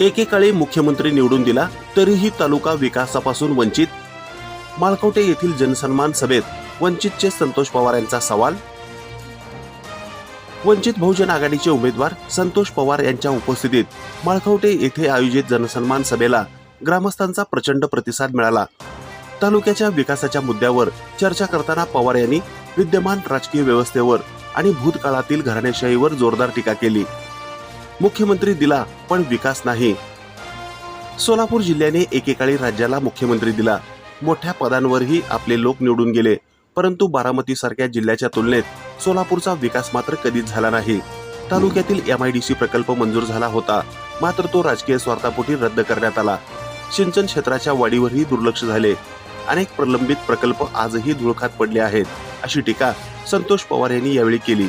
एकेकाळी मुख्यमंत्री निवडून दिला तरीही तालुका विकासापासून वंचित. माळकोटे येथील जनसन्मान सभेत वंचितचे संतोष पवार यांचा सवाल. वंचित बहुजन आघाडीचे उमेदवार संतोष पवार यांच्या उपस्थितीत माळखवटे येथे आयोजित जनसन्मान सभेला ग्रामस्थांचा प्रचंड प्रतिसाद मिळाला. तालुक्याच्या विकासाच्या मुद्द्यावर चर्चा करताना पवार यांनी विद्यमान राजकीय व्यवस्थेवर आणि भूतकाळातील घराणेशाहीवर जोरदार टीका केली. मुख्यमंत्री दिला पण विकास नाही. सोलापूर जिल्ह्याने एकेकाळी राज्याला मुख्यमंत्री दिला. मोठ्या पदांवरही आपले लोक निवडून गेले परंतु बारामती सारख्या जिल्ह्याच्या तुलनेत सोलापूरचा विकास मात्र कधीच झाला नाही. तालुक्यातील एम आय डी सी प्रकल्प मंजूर झाला होता मात्र तो राजकीय स्वार्थापोटी रद्द करण्यात आला. सिंचन क्षेत्राच्या वाढीवरही दुर्लक्ष झाले. अनेक प्रलंबित प्रकल्प आजही धुळखात पडले आहेत अशी टीका संतोष पवार यांनी यावेळी केली.